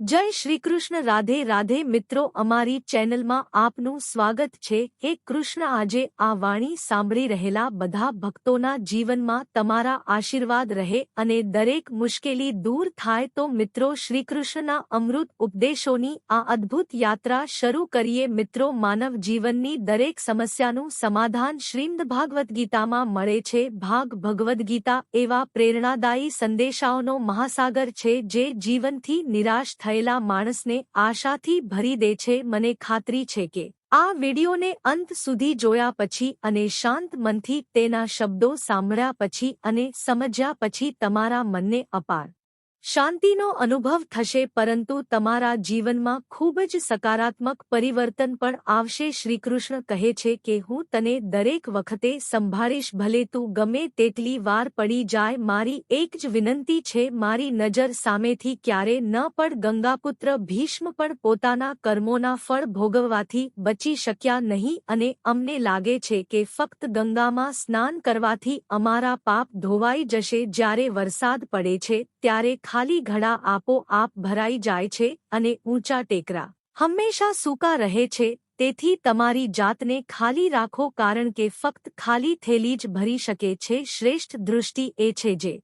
જય શ્રી કૃષ્ણ, રાધે રાધે મિત્રો, અમારી ચેનલમાં આપનું સ્વાગત છે. હે કૃષ્ણ આજે આ વાણી સાંભળી રહેલા બધા ભક્તોના જીવનમાં તમારા આશીર્વાદ રહે અને દરેક મુશ્કેલી દૂર થાય તો મિત્રો શ્રીકૃષ્ણના અમૃત ઉપદેશોની આ અદ્ભુત યાત્રા શરૂ કરીએ. મિત્રો, માનવ જીવનની દરેક સમસ્યાનું સમાધાન શ્રીમદ ભાગવદ્ ગીતામાં મળે છે. ભાગ ભગવદ્ ગીતા એવા પ્રેરણાદાયી સંદેશાઓનો મહાસાગર છે જે જીવનથી નિરાશ થયેલા માણસને આશાથી ભરી દે છે, મને ખાતરી છે કે આ વિડીયોને અંત સુધી જોયા પછી અને શાંત મનથી તેના શબ્દો સાંભળ્યા પછી અને સમજ્યા પછી તમારા મનને અપાર. શાંતિનો અનુભવ થશે, પરંતુ તમારા જીવનમાં ખૂબ જ સકારાત્મક પરિવર્તન પણ આવશે. શ્રીકૃષ્ણ કહે છે કે, હું તને દરેક વખતે સંભાળીશ, ભલે તું ગમે તેટલી વાર પડી જાય. મારી એક જ વિનંતી છે, મારી નજર સામેથી ક્યારે ન પણ ગંગાપુત્ર ભીષ્મ પણ પોતાના કર્મોના ફળ ભોગવવાથી બચી શક્યા નહીં અને અમને લાગે છે કે, ફક્ત ગંગામાં સ્નાન કરવાથી અમારા પાપ ધોવાઈ જશે. જ્યારે વરસાદ પડે છે, ત્યારે ખાલી ઘડા આપોઆપ ભરાઈ જાય છે અને ઊંચા ટેકરા. હંમેશા સૂકા રહે છે, તેથી તમારી જાતને ખાલી રાખો કારણ કે ફક્ત ખાલી થેલી જ ભરી શકે છે. શ્રેષ્ઠ દૃષ્ટિ એ છે જે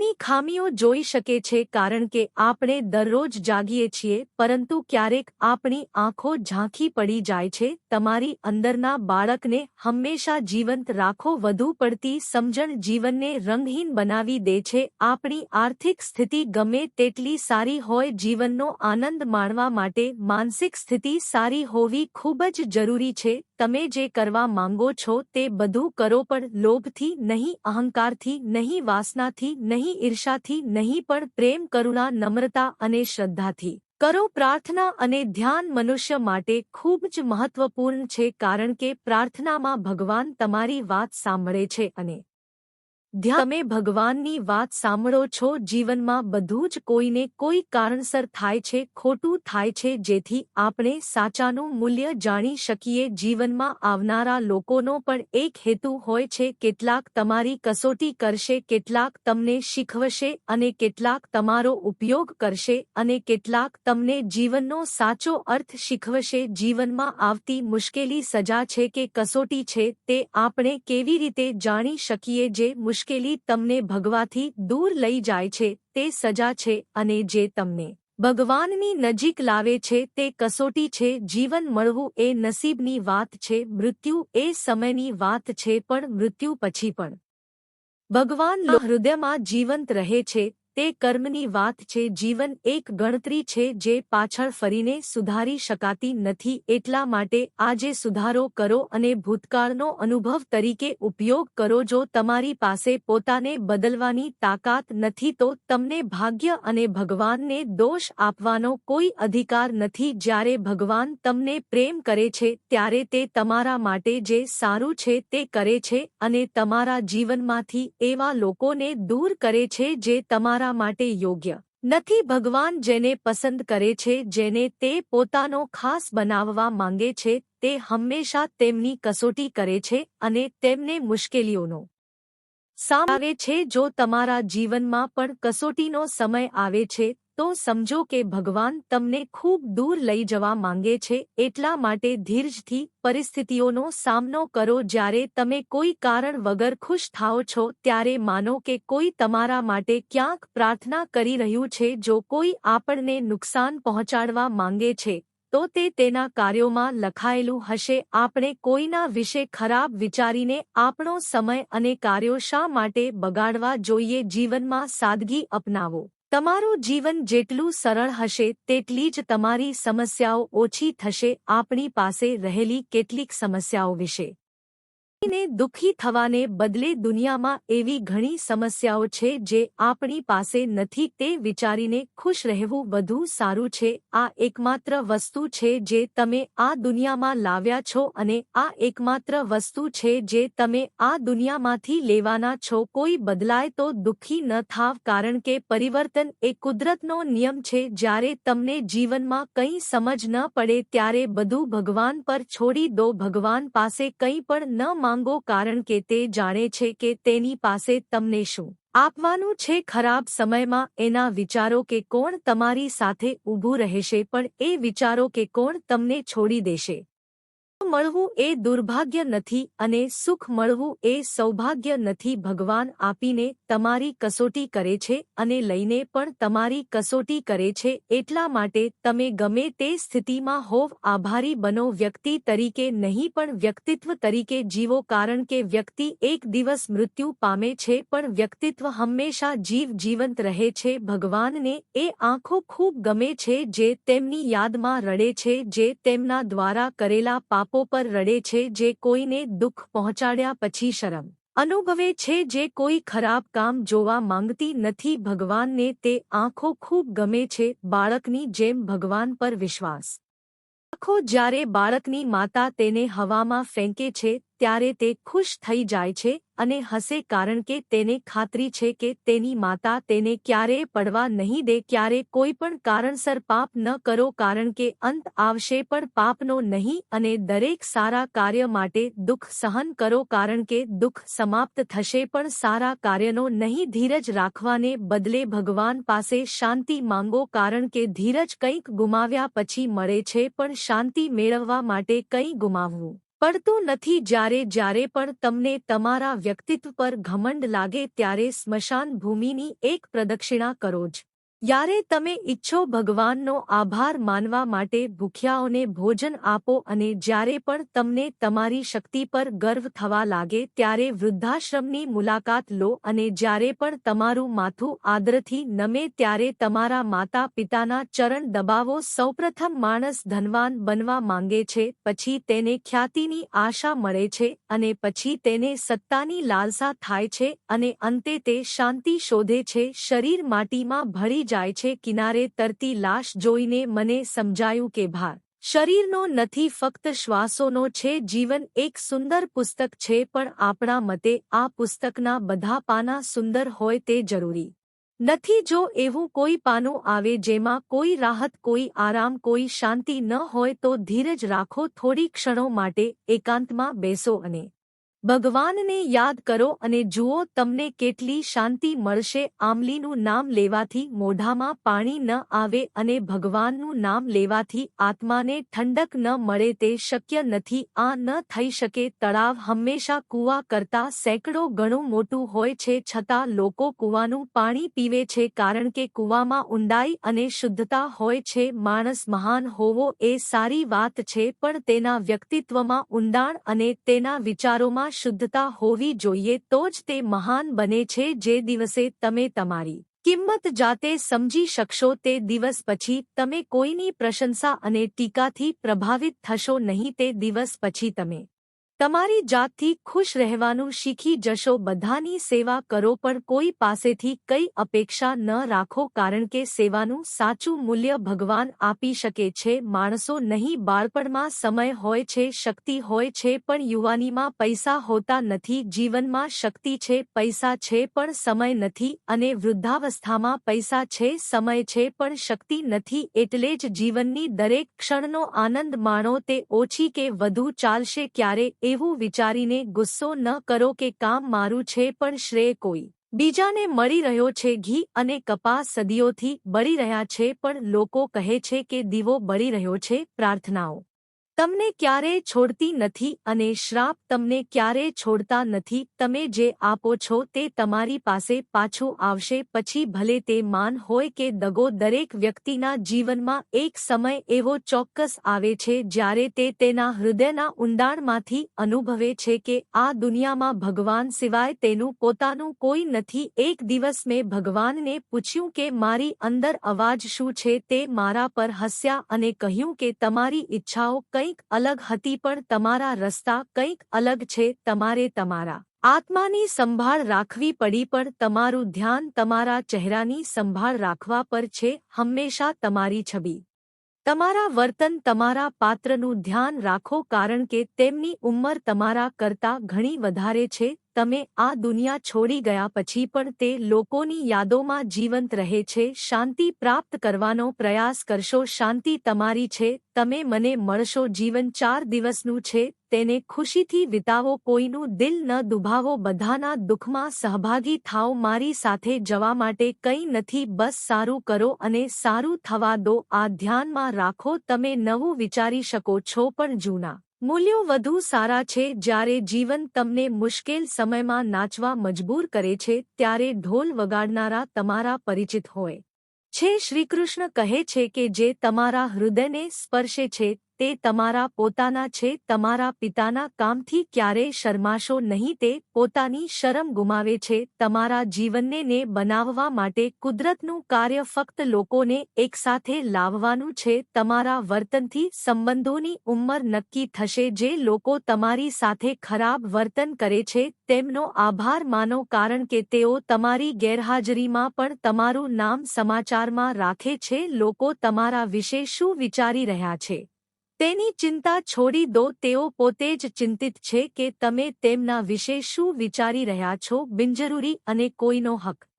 ની ખામીઓ જોઈ શકે છે કારણ કે આપણે દરરોજ જાગીએ છીએ, પરંતુ ક્યારેક આપણી આંખો ઝાંખી પડી જાય છે, તમારી અંદરના બાળકને હંમેશા જીવંત રાખો, વધુ પડતી સમજણ જીવનને રંગહીન બનાવી દે છે, આપણી આર્થિક સ્થિતિ ગમે તેટલી સારી હોય, જીવનનો આનંદ માણવા માટે માનસિક સ્થિતિ સારી હોવી ખૂબ જ જરૂરી છે તમે જે કરવા માંગો છો તે બધું કરો પણ લોભથી નહીં, અહંકારથી નહીં, વાસનાથી નહીં ઈર્ષાથી નહીં, પણ પ્રેમ, કરુણા, નમ્રતા અને શ્રદ્ધાથી. કરો પ્રાર્થના અને ધ્યાન મનુષ્ય માટે ખૂબ જ મહત્વપૂર્ણ છે કારણ કે પ્રાર્થનામાં ભગવાન તમારી વાત સાંભળે છે અને તમે ભગવાનની વાત સાંભળો છો, જીવનમાં બધું જ કોઈને કોઈ કારણસર થાય છે, ખોટું થાય છે, જેથી આપણે સાચાનું મૂલ્ય જાણી શકીએ. જીવનમાં આવનારા લોકોનો પણ એક હેતુ હોય છે, કેટલાક તમારી કસોટી કરશે, કેટલાક તમને શીખવશે અને કેટલાક તમારો ઉપયોગ કરશે અને કેટલાક તમને જીવનનો સાચો અર્થ શીખવશે. જીવનમાં આવતી મુશ્કેલી સજા છે કે કસોટી છે, તે આપણે કેવી રીતે જાણી શકીએ જે મુશ્કેલી મુશ્કેલી તમને ભગવાથી દૂર લઈ જાય છે તે સજા છે અને જે તમને ભગવાનની નજીક લાવે છે તે કસોટી છે જીવન મળવું એ નસીબની વાત છે મૃત્યુ એ સમયની વાત છે પણ મૃત્યુ પછી પણ. ભગવાન હૃદયમાં જીવંત રહે છે તે કર્મની વાત છે, જીવન એક ગણતરી છે જે પાછળ ફરીને સુધારી શકાતી નથી, એટલા માટે આજે સુધારો કરો અને ભૂતકાળનો અનુભવ તરીકે ઉપયોગ કરો, જો તમારી પાસે પોતાને બદલવાની તાકાત નથી, તો તમને ભાગ્ય અને ભગવાનને દોષ આપવાનો કોઈ અધિકાર નથી. જ્યારે ભગવાન તમને પ્રેમ કરે છે, ત્યારે તે તમારા માટે જે સારું છે તે કરે છે અને તમારા જીવનમાંથી એવા લોકોને દૂર કરે છે જે તમારા તમારા માટે યોગ્ય. નથી ભગવાન જેને પસંદ કરે છે, જેને તે પોતાનો ખાસ બનાવવા માંગે છે, તે હંમેશા તેમની કસોટી કરે છે અને તેમને મુશ્કેલીઓનો સામ છે. જો તમારા જીવનમાં પણ કસોટીનો સમય આવે છે તો સમજો કે ભગવાન તમને ખૂબ દૂર લઈ જવા માંગે છે, એટલા માટે ધીરજથી પરિસ્થિતિઓનો સામનો કરો જ્યારે તમે કોઈ કારણ વગર ખુશ થાઓ છો, ત્યારે માનો કે કોઈ તમારા માટે ક્યાંક પ્રાર્થના કરી રહ્યું છે, જો કોઈ આપણને નુકસાન પહોંચાડવા માંગે છે, તો તે તેના કાર્યોમાં લખાયેલું હશે. આપણે કોઈના વિશે ખરાબ વિચારીને આપણો સમય અને કાર્યો શા માટે બગાડવા જોઈએ? જીવનમાં સાદગી અપનાવો. તમારું જીવન જેટલું સરળ હશે, તેટલી જ તમારી સમસ્યાઓ ઓછી થશે. આપણી પાસે રહેલી કેટલીક સમસ્યાઓ વિશે ને દુઃખી થવાને બદલે દુનિયામાં એવી ઘણી સમસ્યાઓ છે જે આપણી પાસે નથી તે વિચારીને ખુશ રહેવું વધુ સારું છે. આ એકમાત્ર વસ્તુ છે જે તમે આ દુનિયામાં લાવ્યા છો અને આ એકમાત્ર વસ્તુ છે જે તમે આ દુનિયામાંથી લેવાના છો. કોઈ બદલાય તો દુઃખી ન થાવ કારણ કે પરિવર્તન એ કુદરતનો નિયમ છે. જ્યારે તમને જીવનમાં કંઈ સમજ ન પડે ત્યારે બધું ભગવાન પર છોડી દો. ભગવાન પાસે કંઈ પણ ન માંગો કારણ કે તે જાણે છે કે તેની પાસે તમને શું આપવાનું છે ખરાબ સમયમાં એના વિચારો કે કોણ તમારી સાથે ઊભું રહેશે પણ એ વિચારો કે કોણ તમને છોડી દેશે. મળવું એ દુર્ભાગ્ય નથી અને સુખ મળવું એ સૌભાગ્ય નથી. ભગવાન આપીને તમારી કસોટી કરે છે અને લઈને પણ તમારી કસોટી કરે છે. એટલા માટે તમે ગમે તે સ્થિતિમાં હોવ, આભારી બનો. વ્યક્તિ તરીકે નહીં, પણ વ્યક્તિત્વ તરીકે જીવો. કારણ કે વ્યક્તિ એક દિવસ મૃત્યુ પામે છે, પણ વ્યક્તિત્વ હંમેશા જીવ જીવંત રહે છે. ભગવાનને એ આંખો ખૂબ ગમે છે, જે તેમની યાદમાં રડે છે, જે તેમના દ્વારા કરેલા પાપો પર રડે છે જે કોઈને દુઃખ પહોંચાડ્યા પછી શરમ અનુભવે છે જે કોઈ ખરાબ કામ જોવા માંગતી નથી. ભગવાનને તે આંખો ખૂબ ગમે છે, બાળકની જેમ ભગવાન પર વિશ્વાસ આંખો જ્યારે બાળકની માતા તેને હવામાં ફેંકે છે ત્યારે તે ખુશ થઈ જાય છે અને હસે કારણ કે તેને ખાતરી છે કે તેની માતા તેને ક્યારેય પડવા નહીં દે ક્યારે કોઈ પણ કારણસર પાપ ન કરો કારણ કે અંત આવશે પણ પાપનો નહીં અને દરેક સારા કાર્ય માટે દુઃખ સહન કરો કારણ કે દુઃખ સમાપ્ત થશે પણ સારા કાર્યનો નહીં ધીરજ રાખવાને બદલે ભગવાન પાસે શાંતિ માંગો કારણ કે ધીરજ કંઈક ગુમાવ્યા પછી મળે છે પણ શાંતિ મેળવવા માટે કંઈ ગુમાવવું. પડતું નથી જ્યારે જ્યારે પણ તમને તમારા વ્યક્તિત્વ પર ઘમંડ લાગે ત્યારે સ્મશાન ભૂમિની એક પ્રદક્ષિણા કરો જ. યારે તમે ઈચ્છો ભગવાનનો આભાર માનવા માટે ભૂખ્યાઓને ભોજન આપો અને જ્યારે પણ તમને તમારી શક્તિ પર ગર્વ થવા લાગે ત્યારે વૃદ્ધાશ્રમની મુલાકાત લો અને જ્યારે પણ તમારું માથું આદરથી નમે ત્યારે તમારા માતા પિતાના ચરણ દબાવો. સૌપ્રથમ માણસ ધનવાન બનવા માંગે છે, પછી તેને ખ્યાતિની આશા મળે છે અને પછી તેને સત્તાની લાલસા થાય છે અને અંતે તે શાંતિ શોધે છે. શરીર માટીમાં ભળી જાય છે કિનારે તરતી લાશ જોઈને મને સમજાયું કે ભાર શરીરનો નથી, ફક્ત શ્વાસોનો છે, જીવન એક સુંદર પુસ્તક છે, પણ આપણા મતે આ પુસ્તકના બધા પાના સુંદર હોય તે જરૂરી નથી. જો એવું કોઈ પાનું આવે જેમાં કોઈ રાહત, કોઈ આરામ, કોઈ શાંતિ ન હોય તો ધીરજ રાખો, થોડી ક્ષણો માટે એકાંતમાં બેસો અને ભગવાનને યાદ કરો અને જુઓ તમને કેટલી શાંતિ મળશે. આમલીનું નામ લેવાથી મોઢામાં પાણી ન આવે અને ભગવાનનું નામ લેવાથી આત્માને ઠંડક ન મળે તે શક્ય નથી. આ ન થઈ શકે. તળાવ હંમેશા કૂવા કરતા સેંકડો ગણું મોટું હોય છે છતાં લોકો કૂવાનું પાણી પીવે છે કારણ કે કૂવામાં ઊંડાઈ અને શુદ્ધતા હોય છે. માણસ મહાન હોવો એ સારી વાત છે પણ તેના વ્યક્તિત્વમાં ઊંડાણ અને તેના વિચારોમાં શુદ્ધતા હોવી જોઈએ તો જ તે મહાન બને છે જે દિવસે તમે તમારી કિંમત જાતે સમજી શકશો તે દિવસ પછી તમે કોઈની પ્રશંસા અને ટીકાથી પ્રભાવિત થશો નહીં તે દિવસ પછી તમે તમારી જાતથી ખુશ રહેવાનું શીખી જશો, બધાની સેવા કરો, પણ કોઈ પાસેથી કઈ અપેક્ષા ન રાખો, કારણ કે સેવાનું સાચું મૂલ્ય ભગવાન આપી શકે છે. માણસો નહીં, બાળપણમાં સમય હોય છે, શક્તિ હોય છે, પણ યુવાનીમાં પૈસા હોતા નથી, જીવનમાં શક્તિ છે, પૈસા છે, પણ સમય નથી, અને વૃદ્ધાવસ્થામાં પૈસા છે, સમય છે, પણ શક્તિ નથી, એટલે જ જીવનની દરેક ક્ષણનો આનંદ માણો તે ઓછી કે વધુ ચાલશે, ક્યારે એવું વિચારીને ગુસ્સો ન કરો કે કામ મારું છે પણ શ્રેય કોઈ. બીજાને મળી રહ્યો છે ઘી અને કપાસ સદીઓથી બળી રહ્યા છે પણ લોકો કહે છે કે દીવો બળી રહ્યો છે પ્રાર્થનાઓ. તમને ક્યારેય છોડતી નથી અને શ્રાપ તમને ક્યારેય છોડતા નથી, તમે જે આપો છો તે તમારી પાસે પાછું આવશે, પછી ભલે તે માન હોય કે દગો દરેક વ્યક્તિના જીવનમાં એક સમય એવો ચોક્કસ આવે છે જ્યારે તે તેના હૃદયના ઊંડાણમાંથી અનુભવે છે કે આ દુનિયામાં ભગવાન સિવાય તેનું પોતાનું કોઈ નથી. એક દિવસ મેં ભગવાનને પૂછ્યું કે મારી અંદર અવાજ શું છે તે મારા પર હસ્યા અને કહ્યું કે તમારી ઈચ્છાઓ કંઈ કંઈક અલગ હતી પણ તમારા રસ્તા કંઈક અલગ છે, તમારે તમારા આત્માની સંભાળ રાખવી પડી પણ તમારું ધ્યાન તમારા ચહેરાની સંભાળ રાખવા પર છે, હંમેશા તમારી છબી. તમારા વર્તન તમારા પાત્રનું ધ્યાન રાખો કારણ કે તેમની ઉંમર તમારા કરતા ઘણી વધારે છે તમે આ દુનિયા છોડી ગયા પછી પણ તે લોકોની યાદોમાં જીવંત રહે છે, શાંતિ પ્રાપ્ત કરવાનો પ્રયાસ કરશો, શાંતિ તમારી છે, તમે મને મળશો, જીવન ચાર દિવસનું છે, તેને ખુશીથી વિતાવો, કોઈનું દિલ ન દુભાવો, બધાના દુઃખમાં સહભાગી થાઓ, મારી સાથે જવા માટે કંઈ નથી, બસ સારું કરો અને સારું થવા દો, આ ધ્યાનમાં રાખો, તમે નવું વિચારી શકો છો, પણ જૂના મૂલ્યો વધુ સારા છે જ્યારે જીવન તમને મુશ્કેલ સમયમાં નાચવા મજબૂર કરે છે ત્યારે ઢોલ વગાડનારા તમારા પરિચિત હોય. છે શ્રીકૃષ્ણ કહે છે કે જે તમારા હૃદયને સ્પર્શે છે તે તમારા પોતાના છે, તમારા પિતાના કામથી ક્યારેય શરમાશો નહીં, તે પોતાની શરમ ગુમાવે છે, તમારા જીવનને ને બનાવવા માટે કુદરતનું કાર્ય ફક્ત લોકોને એકસાથે લાવવાનું છે, તમારા વર્તનથી સંબંધોની ઉંમર નક્કી થશે, જે લોકો તમારી સાથે ખરાબ વર્તન કરે છે, તેમનો આભાર માનો, કારણ કે તેઓ તમારી ગેરહાજરીમાં પણ તમારું નામ સમાચારમાં રાખે છે, લોકો તમારા વિશે શું વિચારી રહ્યા છે? તેની ચિંતા છોડી દો, તેઓ પોતે જ ચિંતિત છે કે તમે તેમના વિશે શું વિચારી રહ્યા છો, બિનજરૂરી અને કોઈનો હક.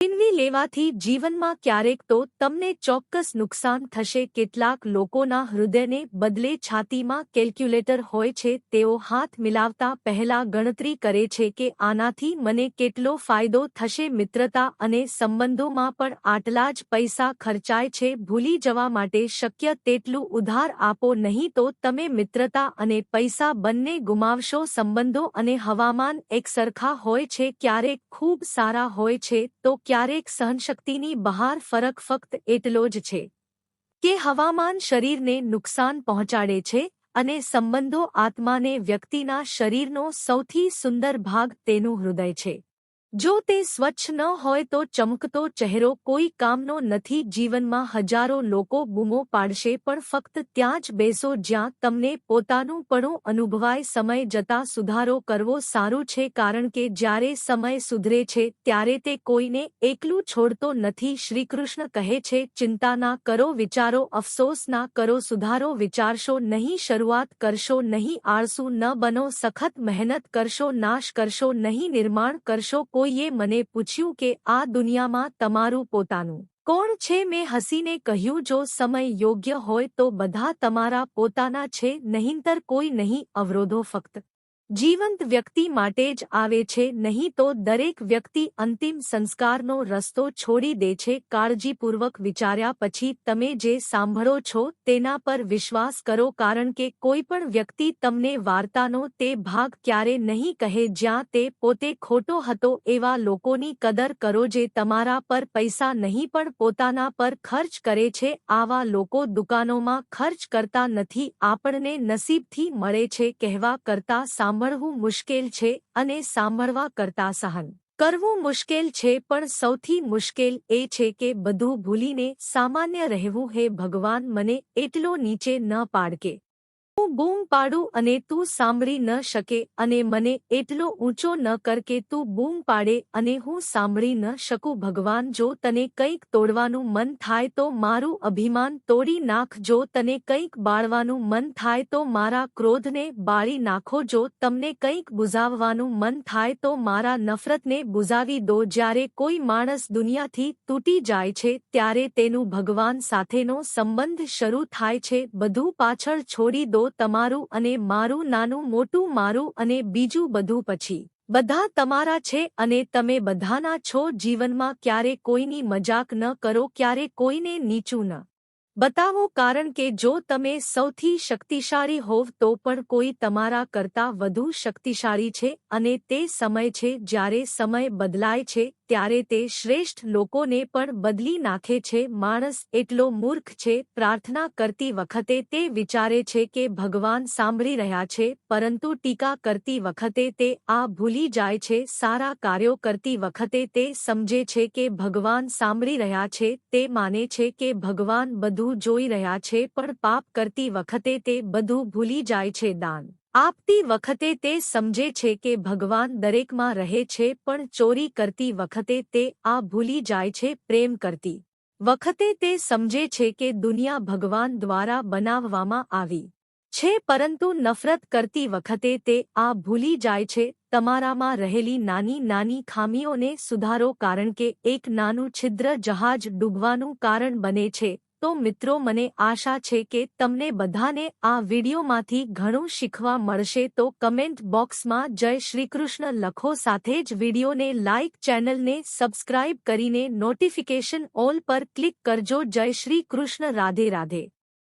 છીનવી લેવાથી જીવનમાં ક્યારેક તો તમને ચોક્કસ નુકસાન થશે. કેટલાક લોકોના હૃદયને બદલે છાતીમાં કેલ્ક્યુલેટર હોય છે. તેઓ હાથ મિલાવતા પહેલા ગણતરી કરે છે કે આનાથી મને કેટલો ફાયદો થશે. મિત્રતા અને સંબંધોમાં પણ આટલા જ પૈસા ખર્ચાય છે. ભૂલી જવા માટે શક્ય તેટલું ઉધાર આપો. નહીં તો તમે મિત્રતા અને પૈસા બંને ગુમાવશો. સંબંધો અને હવામાન એકસરખા હોય છે. ક્યારેક ખૂબ સારા હોય છે. તો ક્યારેક સહનશક્તિની બહાર ફરક ફક્ત એટલો જ છે કે હવામાન શરીરને નુકસાન પહોંચાડે છે અને સંબંધો આત્માને વ્યક્તિના શરીરનો સૌથી સુંદર ભાગ તેનું હૃદય છે. જો તે સ્વચ્છ ન હોય તો ચમકતો ચહેરો કોઈ કામનો નથી, જીવનમાં હજારો લોકો બૂમો પાડશે, પણ ફક્ત ત્યાં જ બેસો જ્યાં તમને પોતાનું પણું અનુભવાય, સમય જતા સુધારો કરવો સારું છે, કારણ કે જ્યારે સમય સુધરે છે, ત્યારે તે કોઈને એકલું છોડતો નથી. શ્રીકૃષ્ણ કહે છે, ચિંતા ના કરો, વિચારો, અફસોસ ના કરો, સુધારો વિચારશો નહીં, શરૂઆત કરશો નહીં, આળસુ ન બનો, સખત મહેનત કરશો, નાશ કરશો નહીં, નિર્માણ કરશો કોઈએ મને પૂછ્યું કે આ દુનિયામાં તમારું પોતાનું કોણ છે? મેં હસીને કહ્યું, જો સમય યોગ્ય હોય તો બધા તમારા પોતાના છે, નહીંતર કોઈ નહીં, અવરોધો ફક્ત જીવંત વ્યક્તિ માટે જ આવે છે, નહીં તો દરેક વ્યક્તિ અંતિમ સંસ્કારનો રસ્તો છોડી દે છે. કાળજીપૂર્વક વિચાર્યા પછી તમે જે સાંભળો છો તેના પર વિશ્વાસ કરો, કારણ કે કોઈ પણ વ્યક્તિ તમને વાર્તાનો તે ભાગ ક્યારે નહીં કહે, જ્યાં તે પોતે ખોટો હતો એવા લોકોની કદર કરો જે તમારા પર પૈસા નહીં પણ પોતાના પર ખર્ચ કરે છે. આવા લોકો દુકાનોમાં ખર્ચ કરતા નથી, આપણને નસીબથી મળે છે કહેવા કરતા સાંભળ. સાંભળવું મુશ્કેલ છે અને સાંભળવા કરતા સહન કરવું મુશ્કેલ છે, પણ સૌથી મુશ્કેલ એ છે કે બધું ભૂલીને સામાન્ય રહેવું. હે ભગવાન, મને એટલો નીચે ન પાડકે. હું બૂમ પાડું અને તું સાંભળી ન શકે અને મને એટલો ઊંચો ન કર કે તું બૂમ પાડે અને હું સાંભળી ન શકું. ભગવાન, જો તને કંઈક તોડવાનું મન થાય તો મારું અભિમાન તોડી નાખ. જો તને કંઈક બાળવાનું મન થાય તો મારા ક્રોધને બાળી નાખો. જો તમને કંઈક બુઝાવવાનું મન થાય તો મારા નફરતને બુઝાવી દો. જ્યારે કોઈ માણસ દુનિયાથી તૂટી જાય છે, ત્યારે તેનું ભગવાન સાથેનો સંબંધ શરૂ થાય છે. બધું પાછળ છોડી દો. તમારું અને મારું નાનું મોટું મારું અને બીજું બધું પછી. બધા તમારા છે અને તમે બધાના છો જીવનમાં ક્યારે કોઈની મજાક ન કરો, ક્યારે કોઈને નીચું ન બતાવો કારણ કે જો તમે સૌથી શક્તિશાળી હોવ તો પણ કોઈ તમારા કરતાં વધુ શક્તિશાળી છે અને તે સમય છે જ્યારે સમય બદલાય છે, ત્યારે તે શ્રેષ્ઠ લોકોને પણ બદલી નાખે છે. માણસ એટલો મૂર્ખ છે, પ્રાર્થના કરતી વખતે તે વિચારે છે કે ભગવાન સાંભળી રહ્યા છે, પરંતુ ટીકા કરતી વખતે તે આ ભૂલી જાય છે, સારા કાર્યો કરતી વખતે તે સમજે છે કે ભગવાન સાંભળી રહ્યા છે, તે માને છે કે ભગવાન બધું જોઈ રહ્યા છે, પણ પાપ કરતી વખતે તે બધું ભૂલી જાય છે દાન. આપતી વખતે તે સમજે છે કે ભગવાન દરેકમાં રહે છે, પણ ચોરી કરતી વખતે તે આ ભૂલી જાય છે, પ્રેમ કરતી વખતે તે સમજે છે કે દુનિયા ભગવાન દ્વારા બનાવવામાં આવી છે, પરંતુ નફરત કરતી વખતે તે આ ભૂલી જાય છે, તમારામાં રહેલી નાની નાની ખામીઓને સુધારો કારણ કે એક નાનું છિદ્ર જહાજ ડૂબવાનું કારણ બને છે તો મિત્રો મને આશા છે કે તમને બધાને આ વિડીયોમાંથી ઘણું શીખવા મળશે તો કમેન્ટ બોક્સમાં જય શ્રીકૃષ્ણ લખો સાથે જ વિડીયોને લાઇક ચેનલને સબસ્ક્રાઇબ કરીને નોટિફિકેશન ઓલ પર ક્લિક કરજો. જય શ્રી કૃષ્ણ, રાધે રાધે.